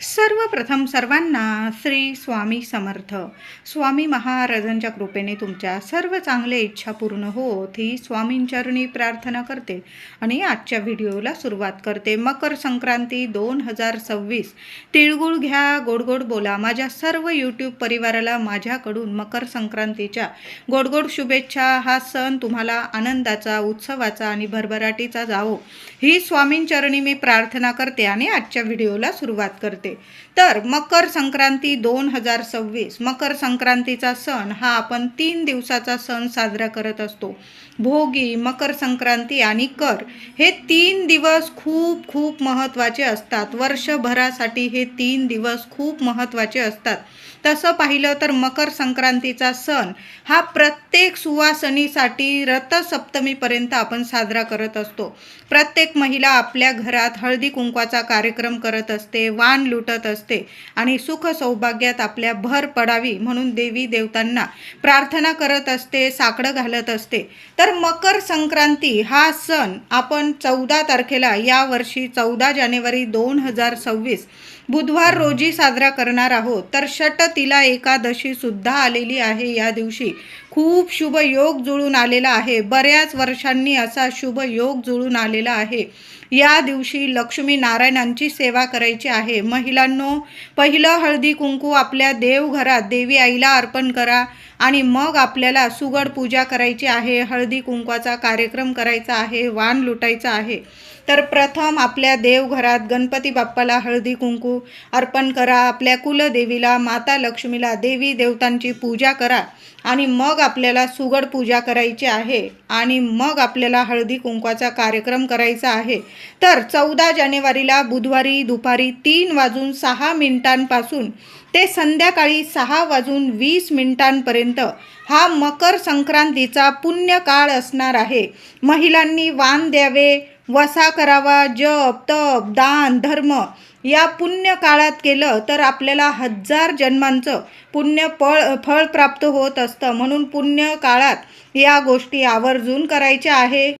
सर्वप्रथम सर्वांना श्री स्वामी समर्थ. स्वामी महाराजांच्या कृपेने तुमच्या सर्व चांगल्या इच्छा पूर्ण होत ही स्वामींचरणी प्रार्थना करते आणि आजच्या व्हिडिओला सुरुवात करते. मकर संक्रांती दोन हजार सव्वीस. तिळगुळ घ्या गोडगोड बोला. माझ्या सर्व यूट्यूब परिवाराला माझ्याकडून मकर संक्रांतीच्या गोडगोड शुभेच्छा. हा सण तुम्हाला आनंदाचा उत्सवाचा आणि भरभराटीचा जावो. ही स्वामींचरणी मी प्रार्थना करते आणि आजच्या व्हिडिओला सुरुवात करते. तर मकर संक्रांती दोन हजार सव्वीस मकर संक्रांतीचा सण हा आपण तीन दिवसाचा सण साजरा करत असतो. भोगी मकर संक्रांती आणि कर हे तीन दिवस खूप खूप महत्त्वाचे असतात. वर्षभरासाठी हे तीन दिवस खूप महत्त्वाचे असतात. तसं पाहिलं तर मकर संक्रांतीचा सण हा प्रत्येक सुवासनीसाठी रथसप्तमीपर्यंत आपण साजरा करत असतो. प्रत्येक महिला आपल्या घरात हळदी कुंकवाचा कार्यक्रम करत असते वाण लुटत असते आणि सुख सौभाग्यात आपल्या भर पडावी म्हणून देवी देवतांना प्रार्थना करत असते साकडं घालत असते. तर मकर संक्रांती हा सण आपण चौदा तारखेला यावर्षी चौदा जानेवारी दोन हजार सव्वीस बुधवार रोजी साजरा करणार आहोत. तर षट तिला एकादशी सुद्धा आलेली आहे या दिवशी. खूप शुभ योग जुळून आलेला आहे. बऱ्याच वर्षांनी असा शुभ योग जुळून आलेला आहे. या दिवशी लक्ष्मी नारायणांची सेवा करायची आहे. महिलांनो पहिलं हळदी कुंकू आपल्या देवघरात देवी आईला अर्पण करा आणि मग आपल्याला सुगड पूजा करायची आहे. हळदी कुंकवाचा कार्यक्रम करायचा आहे वाण लुटायचा आहे. तर प्रथम आपल्या देवघरात गणपती बाप्पाला हळदी कुंकू अर्पण करा. आपल्या कुलदेवीला माता लक्ष्मीला देवी देवतांची पूजा करा आणि मग आपल्याला सुगड पूजा करायची आहे आणि मग आपल्याला हळदी कुंकवाचा कार्यक्रम करायचा आहे. तर चौदा जानेवारीला बुधवारी दुपारी तीन वाजून सहा मिनिटांपासून ते संध्याकाळी सहा वाजून वीस मिनिटांपर्यंत हा मकर संक्रांतीचा पुण्यकाळ असणार आहे. महिलांनी वान द्यावे वसा करावा जप तप दान धर्म या पुण्य काळात केलं तर आपल्याला हजार जन्मांचं पुण्य फळ फळ प्राप्त होत असतं. म्हणून पुण्य काळात या गोष्टी आवर्जून करायच्या आहे.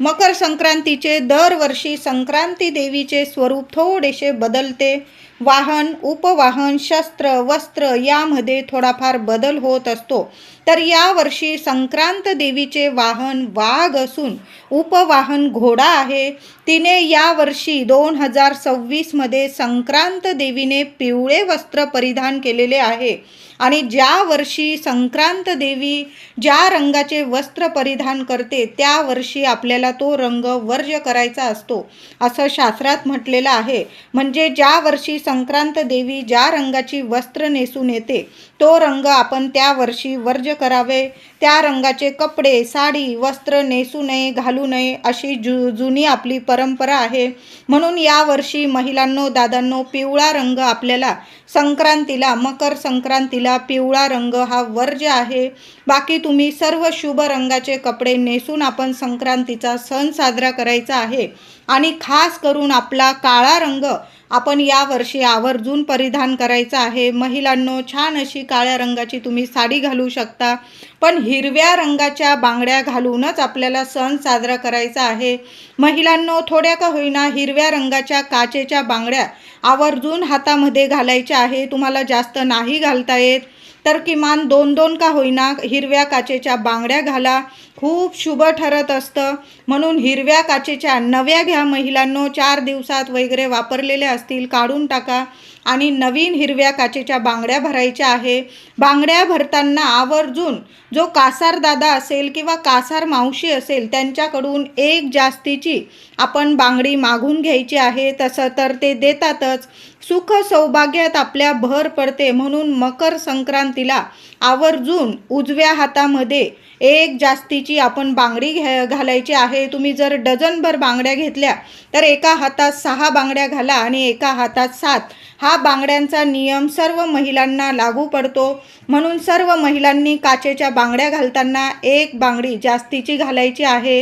मकर संक्रांतीचे दरवर्षी संक्रांती देवीचे स्वरूप थोडेसे बदलते. वाहन उपवाहन शस्त्र वस्त्र यामध्ये थोडाफार बदल होत असतो. तर यावर्षी संक्रांत देवीचे वाहन वाघ असून उपवाहन घोडा आहे. तिने यावर्षी दोन हजार सव्वीसमध्ये संक्रांत देवीने पिवळे वस्त्र परिधान केलेले आहे. आणि ज्या वर्षी संक्रांत देवी ज्या रंगाचे वस्त्र परिधान करते त्या वर्षी आपल्याला तो रंग वर्ज करायचा असतो असं शास्त्रात म्हटलेलं आहे. म्हणजे ज्या वर्षी संक्रांत देवी ज्या रंगाची वस्त्र नेसून येते तो रंग आपण त्या वर्षी वर्ज करावे. त्या रंगाचे कपडे साडी वस्त्र नेसू नये घालू नये अशी जु जुनी आपली परंपरा आहे. म्हणून यावर्षी महिलांनो दादांनो पिवळा रंग आपल्याला संक्रांतीला मकर संक्रांतीला पिवळा रंग हा वर्ज आहे. बाकी तुम्ही सर्व शुभ रंगाचे कपडे नेसून आपण संक्रांतीचा सण साजरा करायचा आहे. आणि खास करून आपला काळा रंग आपण यावर्षी आवर्जून परिधान करायचं आहे. महिलांनो छान अशी काळ्या रंगाची तुम्ही साडी घालू शकता. पण हिरव्या रंगाच्या बांगड्या घालूनच आपल्याला सण साजरा करायचा आहे. महिलांनो थोड्या का होईना हिरव्या रंगाच्या काचेच्या बांगड्या आवर्जून हातामध्ये घालायच्या आहे तुम्हाला जास्त नाही घालता येत. तर किमान दोन दोन का होईना हिरव्या काचेच्या बांगड्या घाला. खूप शुभ ठरत असतं. म्हणून हिरव्या काचेच्या नव्या घ्या महिलांनो. चार दिवसात वगैरे वापरलेल्या असतील काढून टाका. आणि नवीन हिरव्या काचेच्या बांगड्या भरायच्या आहे. बांगड्या भरताना आवर्जून जो कासार दादा असेल किंवा कासार मावशी असेल त्यांच्याकडून एक जास्तीची आपण बांगडी मागून घ्यायची आहे. तसं तर ते देतातच. सुख सौभाग्यात आपल्या भर पडते म्हणून मकर संक्रांतीला आवर्जून उजव्या हातामध्ये एक जास्तीची आपण बांगडी घ्या घालायची आहे. तुम्ही जर डझनभर बांगड्या घेतल्या तर एका हातात सहा बांगड्या घाला आणि एका हातात सात. हा बांगड्यांचा नियम सर्व महिलांना लागू पडतो. म्हणून सर्व महिलांनी काचेच्या बांगड्या घालताना एक बांगडी जास्तीची घालायची आहे.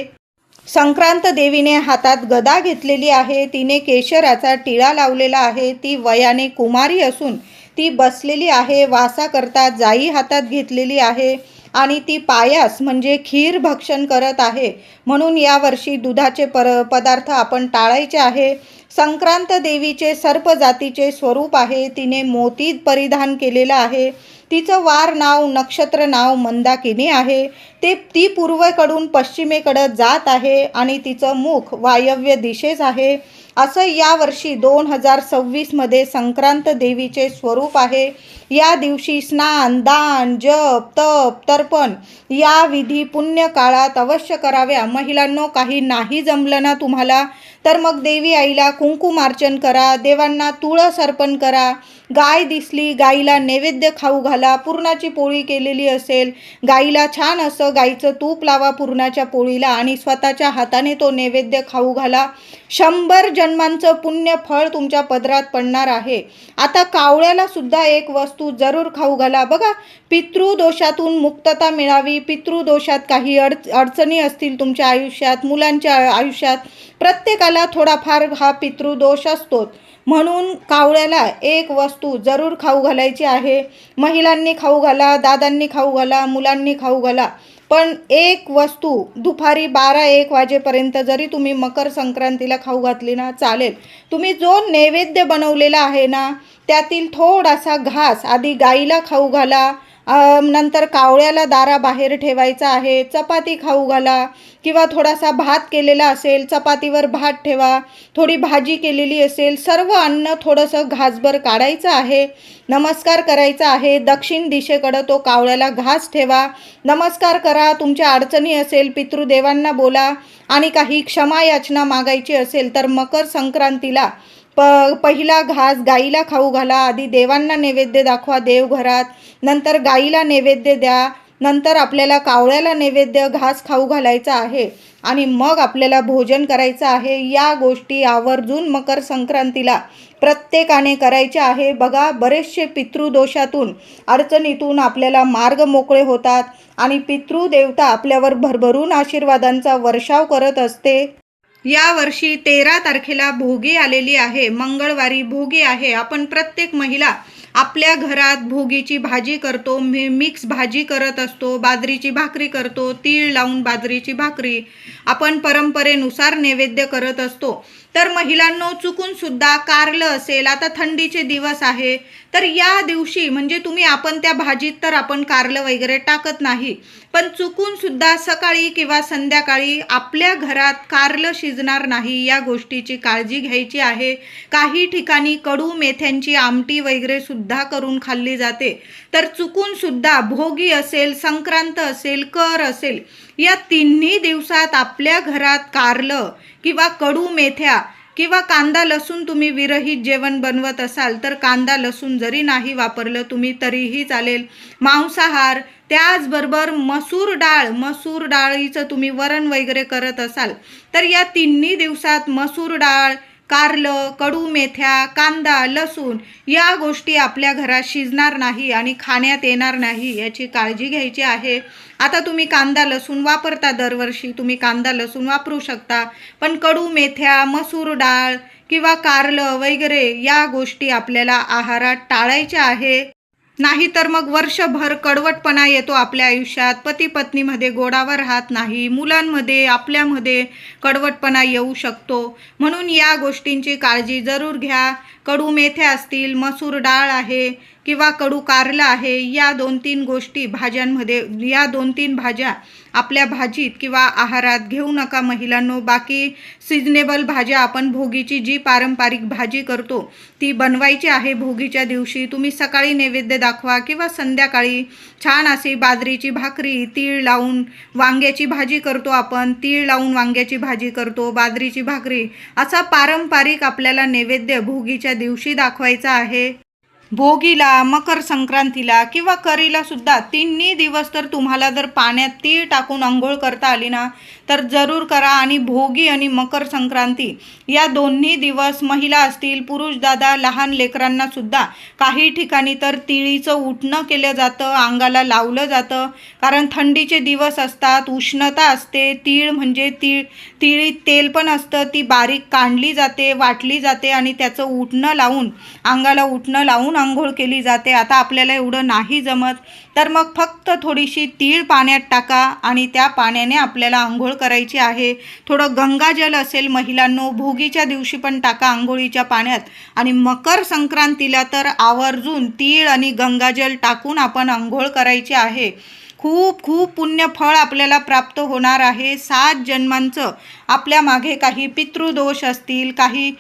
संक्रांत देवीने हातात गदा घेतलेली आहे. तिने केशराचा टिळा लावलेला आहे. ती वयाने कुमारी असून ती बसलेली आहे. वासाकरता जाई हातात घेतलेली आहे आणि ती पायास म्हणजे खीर भक्षण करत आहे. म्हणून यावर्षी दुधाचे पर पदार्थ आपण टाळायचे आहे. संक्रांत देवीचे सर्प जातीचे स्वरूप आहे. तिने मोती परिधान केलेलं आहे. तिचं वार नाव नक्षत्र नाव मंदाकिनी आहे. ते ती पूर्वेकडून पश्चिमेकडं जात आहे आणि तिचं मुख वायव्य दिशेस आहे. असं यावर्षी दोन हजार सव्वीसमध्ये संक्रांत देवीचे स्वरूप आहे. या दिवशी स्नान दान जप तप तर्पण या विधी पुण्य काळात अवश्य कराव्या. महिलांनो काही नाही जमलं ना तुम्हाला? तर मग देवी आईला कुंकुमार्चन करा देवांना तुळस अर्पण करा. गाय दिसली गाईला नैवेद्य खाऊ घाला. पुरणाची पोळी केलेली असेल. गाईला छान असं गाईचं तूप लावा पुरणाच्या पोळीला आणि स्वतःच्या हाताने तो नैवेद्य खाऊ घाला. शंभर जन्मांचं पुण्य फळ तुमच्या पदरात पडणार आहे. आता कावळ्याला सुद्धा एक वस्तू जरूर खाऊ घाला. बघा पितृदोषातून मुक्तता मिळावी. पितृदोषात काही अडच अडचणी असतील तुमच्या आयुष्यात मुलांच्या आयुष्यात प्रत्येकाला थोडाफार हा पितृदोष असतोच. म्हणून कावळ्याला एक वस्तू जरूर खाऊ घालायची आहे. महिलांनी खाऊ घाला दादांनी खाऊ घाला मुलांनी खाऊ घाला. पण एक वस्तू दुपारी बारा एक वाजेपर्यंत जरी तुम्ही मकर संक्रांतीला खाऊ घातली ना चालेल. तुम्ही जो नैवेद्य बनवलेला आहे ना त्यातील थोडासा घास आधी गाईला खाऊ घाला नंतर कावळ्याला दाराबाहेर ठेवायचा आहे. चपाती खाऊ घाला किंवा थोडासा भात केलेला असेल चपातीवर भात ठेवा. थोडी भाजी केलेली असेल सर्व अन्न थोडंसं घासभर काढायचं आहे. नमस्कार करायचा आहे. दक्षिण दिशेकडं तो कावळ्याला घास ठेवा. नमस्कार करा तुमच्या अडचणी असेल पितृदेवांना बोला. आणि काही क्षमा याचना मागायची असेल तर मकर संक्रांतीला प पहिला घास गाईला खाऊ घाला आधी देवांना नैवेद्य दाखवा देवघरात. नंतर गाईला नैवेद्य द्या. नंतर आपल्याला कावळ्याला नैवेद्य घास खाऊ घालायचा आहे आणि मग आपल्याला भोजन करायचं आहे. या गोष्टी आवर्जून मकर संक्रांतीला प्रत्येकाने करायच्या आहे. बघा बरेचसे पितृदोषातून अडचणीतून आपल्याला मार्ग मोकळे होतात आणि पितृदेवता आपल्यावर भरभरून आशीर्वादांचा वर्षाव करत असते. या वर्षी तेरा तारखेला भोगी आलेली आहे. मंगळवारी भोगी आहे. आपण प्रत्येक महिला आपल्या घरात भोगीची भाजी करतो. मी मिक्स भाजी करत असतो. बाजरीची भाकरी करतो. तीळ लावून बाजरीची भाकरी आपण परंपरेनुसार नैवेद्य करत असतो. तर महिलांनो चुकून सुद्धा कारलं असेल. आता थंडीचे दिवस आहे. तर या दिवशी म्हणजे तुम्ही आपण त्या भाजीत तर आपण कारलं वगैरे टाकत नाही पण चुकून सुद्धा सकाळी किंवा संध्याकाळी आपल्या घरात कारलं शिजणार नाही या गोष्टीची काळजी घ्यायची आहे. काही ठिकाणी कडू मेथ्यांची आमटी वगैरे सुद्धा करून खाल्ली जाते. तर चुकून सुद्धा भोगी असेल संक्रांत असेल कर असेल या तिन्ही दिवसात आपल्या घरात कारलं किंवा कडू मेथ्या किंवा कांदा लसूण तुम्ही विरहित जेवण बनवत असाल तर कांदा लसूण जरी नाही वापरलं तुम्ही तरीही चालेल. मांसाहार त्याचबरोबर मसूर डाळ मसूर डाळीचं तुम्ही वरण वगैरे करत असाल तर या तिन्ही दिवसात मसूर डाळ कारलं कडू मेथ्या कांदा लसूण या गोष्टी आपल्या घरात शिजणार नाही आणि खाण्यात येणार नाही याची काळजी घ्यायची आहे. आता तुम्ही कांदा लसूण वापरता दरवर्षी. तुम्ही कांदा लसूण वापरू शकता. पण कडू मेथ्या मसूर डाळ किंवा कारलं वगैरे या गोष्टी आपल्याला आहारात टाळायच्या आहे. नाहीतर मग वर्षभर कडवटपणा येतो आपल्या आयुष्यात. पती पत्नीमध्ये गोडावा राहत नाही. मुलांमध्ये आपल्यामध्ये कडवटपणा येऊ शकतो. म्हणून या गोष्टींची काळजी जरूर घ्या. कडू मेथ्या असतील मसूर डाळ आहे किंवा कडू कारलं आहे या दोन तीन गोष्टी भाज्यांमध्ये या दोन तीन भाज्या आपल्या भाजीत किंवा आहारात घेऊ नका महिलांनो. बाकी सिजनेबल भाज्या आपण भोगीची जी पारंपरिक भाजी करतो ती बनवायची आहे भोगीच्या दिवशी. तुम्ही सकाळी नैवेद्य दाखवा किंवा संध्याकाळी छान अशी बाजरीची भाकरी तीळ लावून वांग्याची भाजी करतो आपण. तीळ लावून वांग्याची भाजी करतो बाजरीची भाकरी. असा पारंपरिक आपल्याला नैवेद्य भोगीच्या दिवशी दाखवायचा आहे. भोगीला मकर संक्रांतीला किंवा करीला सुद्धा तिन्ही दिवस तर तुम्हाला जर पाण्यात तीळ टाकून आंघोळ करता आली ना तर जरूर करा. आणि भोगी आणि मकर संक्रांती या दोन्ही दिवस महिला असतील पुरुष दादा लहान लेकरांना सुद्धा काही ठिकाणी तर तिळीचं उठणं केलं जातं अंगाला लावलं जातं. कारण थंडीचे दिवस असतात उष्णता असते. तीळ म्हणजे तीळ तिळीत तेल पण असतं ती बारीक काढली जाते वाटली जाते आणि त्याचं उठणं लावून अंगाला उठणं लावून आंघोळ केली जाते. आता आपल्याला एवढं नाही जमत. तर मग फक्त थोडीशी तीळ पाण्यात टाका आणि त्या पाण्याने आपल्याला आंघोळ करायची आहे. थोडं गंगाजल असेल महिलांनो भोगीच्या दिवशी पण टाका आंघोळीच्या पाण्यात. आणि मकर संक्रांतीला तर आवर्जून तीळ आणि गंगाजल टाकून आपण आंघोळ करायची आहे. खूप खूप पुण्य फळ आपल्याला प्राप्त होणार आहे. सात जन्मांचं आपल्या मागे काही पितृदोष असतील काही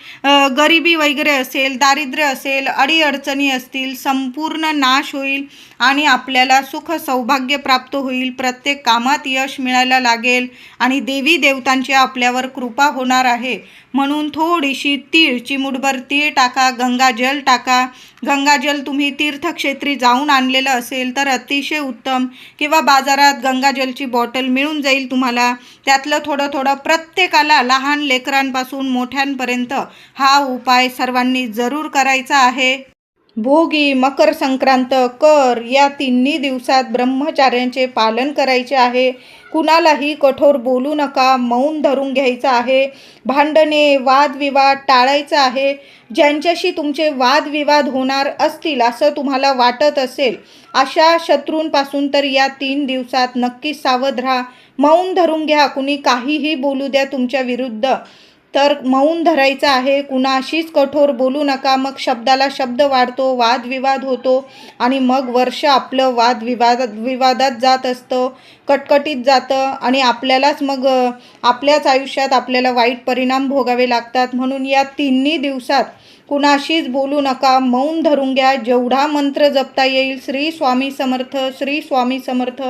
गरिबी वगैरे असेल दारिद्र्य असेल अडीअडचणी असतील संपूर्ण नाश होईल आणि आपल्याला सुख सौभाग्य प्राप्त होईल. प्रत्येक कामात यश मिळायला लागेल आणि देवी देवतांची आपल्यावर कृपा होणार आहे. म्हणून थोडीशी तीळ चिमुटभर तीळ टाका गंगाजल टाका. गंगाजल तुम्ही तीर्थक्षेत्री जाऊन आणलेलं असेल तर अतिशय उत्तम. किंवा बाजारात गंगाजलची बॉटल मिळून जाईल तुम्हाला. त्यातलं थोडं थोडं प्रत्येकाला लहान लेकरांपासून मोठ्यांपर्यंत हा उपाय सर्वांनी जरूर करायचा आहे. भोगी मकर संक्रांत कर या तिन्ही दिवसात ब्रह्मचार्यांचे पालन करायचे आहे. कुणालाही कठोर बोलू नका मौन धरून घ्यायचं आहे. भांडणे वादविवाद टाळायचं आहे. ज्यांच्याशी तुमचे वादविवाद होणार असतील असं तुम्हाला वाटत असेल अशा शत्रूंपासून तर या तीन दिवसात नक्की सावध राहा. मौन धरून घ्या कुणी काहीही बोलू द्या तुमच्या विरुद्ध. तर मौन धरायचं आहे. कुणाशीच कठोर बोलू नका. मग शब्दाला शब्द वाढतो वादविवाद होतो आणि मग वर्ष आपलं वादविवाद विवादात जात असतं कटकटीत जातं आणि आपल्यालाच मग आपल्याच आयुष्यात आपल्याला वाईट परिणाम भोगावे लागतात. म्हणून या तिन्ही दिवसात कुणाशीच बोलू नका मौन धरून घ्या. जेवढा मंत्र जपता येईल श्री स्वामी समर्थ श्री स्वामी समर्थ.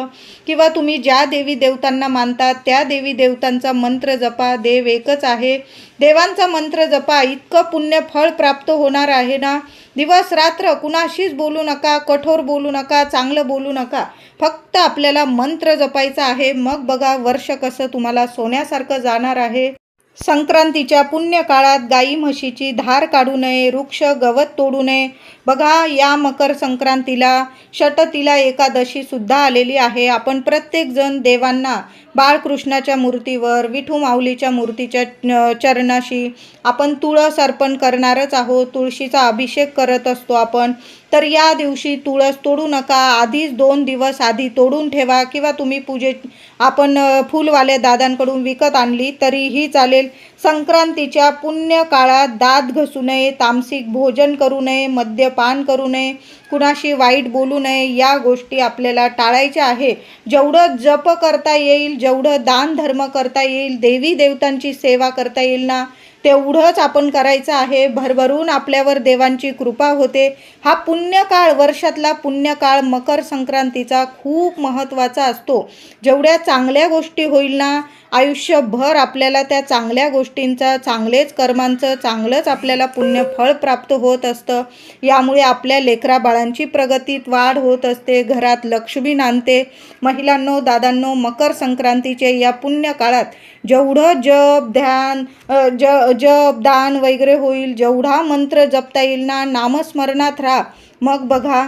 किंवा तुम्ही ज्या देवी देवतांना मानतात त्या देवी देवतांचा मंत्र जपा. देव एकच आहे. देवांचा मंत्र जपा. इतकं पुण्य फळ प्राप्त होणार आहे ना? दिवस रात्र कुणाशीच बोलू नका कठोर बोलू नका चांगलं बोलू नका. फक्त आपल्याला मंत्र जपायचा आहे. मग बघा वर्ष कसं तुम्हाला सोन्यासारखं जाणार आहे. संक्रांतीच्या पुण्य काळात गाई म्हशीची धार काढू नये वृक्ष गवत तोडू नये. बघा या मकर संक्रांतीला षटतीला एकादशीसुद्धा आलेली आहे. आपण प्रत्येकजण देवांना बाळकृष्णाच्या मूर्तीवर विठू माऊलीच्या मूर्तीच्या चरणाशी आपण तुळस अर्पण करणारच आहोत. तुळशीचा अभिषेक करत असतो आपण. तर या दिवशी तुळस तोडू नका. आधीच दोन दिवस आधी तोडून ठेवा किंवा तुम्ही पूजे आपण फुलवाल्या दादांकडून विकत आणली तरीही चालेल. संक्रांतीच्या पुण्य काळात दात घसू नये तामसिक भोजन करू नये मद्यपान करू नये कुणाशी वाईट बोलू नये या गोष्टी आपल्याला टाळायच्या आहे. जेवढं जप करता येईल जेवढं दान धर्म करता येईल देवी देवतांची सेवा करता येईल ना? तेवढंच आपण करायचं आहे. भरभरून आपल्यावर देवांची कृपा होते. हा पुण्यकाळ वर्षातला पुण्यकाळ मकर संक्रांतीचा खूप महत्त्वाचा असतो. जेवढ्या चांगल्या गोष्टी होईल ना आयुष्यभर आपल्याला त्या चांगल्या गोष्टींचा चांगलेच कर्मांचं चांगलंच आपल्याला पुण्यफळ प्राप्त होत असतं. यामुळे आपल्या लेकरा बाळांची प्रगतीत वाढ होत असते. घरात लक्ष्मी नांदते. महिलांनो दादांनो मकर संक्रांतीचे या पुण्यकाळात जेवढं जप ध्यान ज जप दान वगैरे होईल. जेवढा मंत्र जपता येईल ना नामस्मरणात राहा. मग बघा.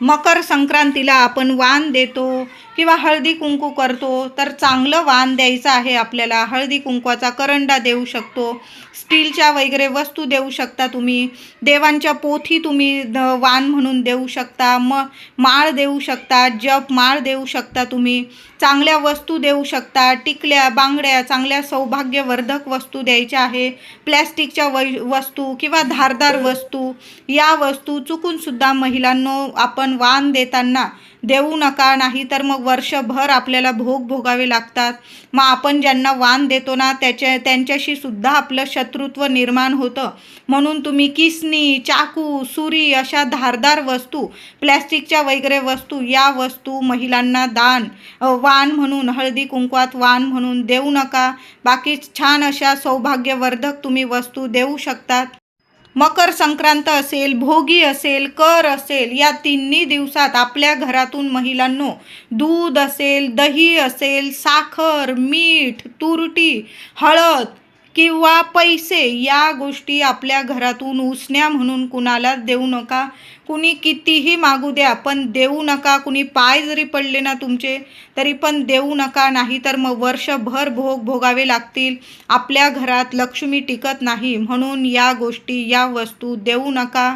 मकर संक्रांतीला आपण वाण देतो किंवा हळदी कुंकू करतो तर चांगलं वाण द्यायचं आहे आपल्याला. हळदी कुंकवाचा करंडा देऊ शकतो. स्टीलच्या वगैरे वस्तू देऊ शकता तुम्ही. देवांच्या पोथी तुम्ही द- वाण म्हणून देऊ शकता. म माळ देऊ शकता जप माळ देऊ शकता तुम्ही. चांगल्या वस्तू देऊ शकता. टिकल्या बांगड्या चांगल्या सौभाग्यवर्धक वस्तू द्यायच्या आहे. प्लॅस्टिकच्या वै वस्तू किंवा धारदार वस्तू. या वस्तू चुकूनसुद्धा महिलांनो आपण वाण देताना देऊ नका नाही तर मग वर्षभर आपल्याला भोग भोगावे लागतात. मग आपण ज्यांना वाण देतो ना त्याच्या त्यांच्याशी सुद्धा आपलं शत्रुत्व निर्माण होतं. म्हणून तुम्ही किसनी चाकू सुरी अशा धारदार वस्तू प्लॅस्टिकच्या वगैरे वस्तू या वस्तू महिलांना दान वान वाण म्हणून हळदी कुंकवात वाण म्हणून देऊ नका. बाकी छान अशा सौभाग्यवर्धक तुम्ही वस्तू देऊ शकतात. मकर संक्रांत असेल भोगी असेल कर असेल या तिन्ही दिवसात आपल्या घरातून महिलांनो दूध असेल दही असेल साखर मीठ तुरटी हळद किंवा पैसे या गोष्टी आपल्या घरातून उसण्या म्हणून कुणाला देऊ नका. कुणी कितीही मागू द्या पण देऊ नका. कुणी पाय जरी पडले ना तुमचे तरी पण देऊ नका. नाही तर मग वर्षभर भोग भोगावे लागतील. आपल्या घरात लक्ष्मी टिकत नाही म्हणून या गोष्टी या वस्तू देऊ नका.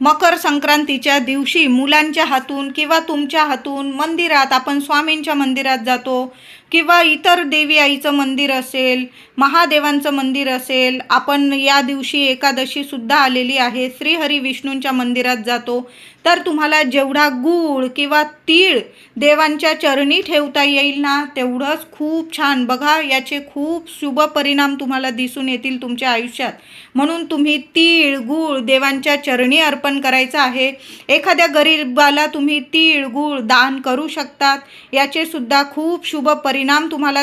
मकर संक्रांतीच्या दिवशी मुलांच्या हातून किंवा तुमच्या हातून मंदिरात आपण स्वामींच्या मंदिरात जातो. किंवा इतर देवी आईचं मंदिर असेल महादेवांचं मंदिर असेल आपण या दिवशी एकादशी सुद्धा आलेली आहे. श्रीहरी विष्णूंच्या मंदिरात जातो. तर तुम्हाला जेवढा गूळ किंवा तीळ देवांच्या चरणी ठेवता येईल ना तेवढंच खूप छान. बघा याचे खूप शुभ परिणाम तुम्हाला दिसून येतील तुमच्या आयुष्यात. म्हणून तुम्ही तीळ गूळ देवांच्या चरणी अर्पण करायचं आहे. एखाद्या गरीबाला तुम्ही तीळ गूळ दान करू शकतात. याचे सुद्धा खूप शुभ परिणाम तुम्हाला